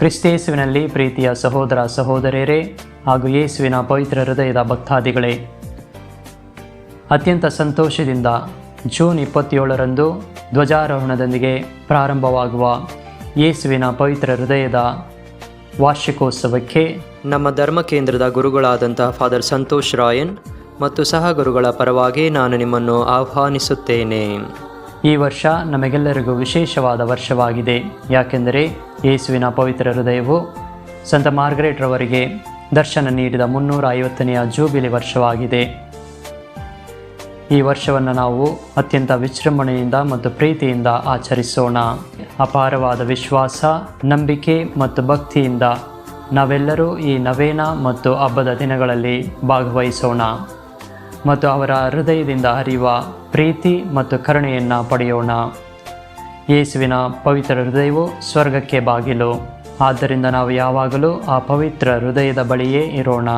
ಕ್ರಿಸ್ತೇಸುವಿನಲ್ಲಿ ಪ್ರೀತಿಯ ಸಹೋದರ ಸಹೋದರಿಯರೇ ಹಾಗೂ ಯೇಸುವಿನ ಪವಿತ್ರ ಹೃದಯದ ಭಕ್ತಾದಿಗಳೇ ಅತ್ಯಂತ ಸಂತೋಷದಿಂದ ಜೂನ್ ಇಪ್ಪತ್ತೇಳರಂದು ಧ್ವಜಾರೋಹಣದೊಂದಿಗೆ ಪ್ರಾರಂಭವಾಗುವ ಯೇಸುವಿನ ಪವಿತ್ರ ಹೃದಯದ ವಾರ್ಷಿಕೋತ್ಸವಕ್ಕೆ ನಮ್ಮ ಧರ್ಮ ಕೇಂದ್ರದ ಗುರುಗಳಾದಂತಹ ಫಾದರ್ ಸಂತೋಷ್ ರಾಯನ್ ಮತ್ತು ಸಹ ಗುರುಗಳ ಪರವಾಗಿ ನಾನು ನಿಮ್ಮನ್ನು ಆಹ್ವಾನಿಸುತ್ತೇನೆ. ಈ ವರ್ಷ ನಮಗೆಲ್ಲರಿಗೂ ವಿಶೇಷವಾದ ವರ್ಷವಾಗಿದೆ. ಯಾಕೆಂದರೆ ಯೇಸುವಿನ ಪವಿತ್ರ ಹೃದಯವು ಸಂತ ಮಾರ್ಗರೇಟ್ ರವರಿಗೆ ದರ್ಶನ ನೀಡಿದ ಮುನ್ನೂರ ಐವತ್ತನೆಯ ಜೂಬಿಲಿ ವರ್ಷವಾಗಿದೆ. ಈ ವರ್ಷವನ್ನು ನಾವು ಅತ್ಯಂತ ವಿಜೃಂಭಣೆಯಿಂದ ಮತ್ತು ಪ್ರೀತಿಯಿಂದ ಆಚರಿಸೋಣ. ಅಪಾರವಾದ ವಿಶ್ವಾಸ, ನಂಬಿಕೆ ಮತ್ತು ಭಕ್ತಿಯಿಂದ ನಾವೆಲ್ಲರೂ ಈ ನವೇನ ಮತ್ತು ಹಬ್ಬದ ದಿನಗಳಲ್ಲಿ ಭಾಗವಹಿಸೋಣ. ಮತ್ತು ಅವರ ಹೃದಯದಿಂದ ಹರಿಯುವ ಪ್ರೀತಿ ಮತ್ತು ಕರುಣೆಯನ್ನು ಪಡೆಯೋಣ. ಯೇಸುವಿನ ಪವಿತ್ರ ಹೃದಯವು ಸ್ವರ್ಗಕ್ಕೆ ಬಾಗಿಲು. ಆದ್ದರಿಂದ ನಾವು ಯಾವಾಗಲೂ ಆ ಪವಿತ್ರ ಹೃದಯದ ಬಳಿಯೇ ಇರೋಣ.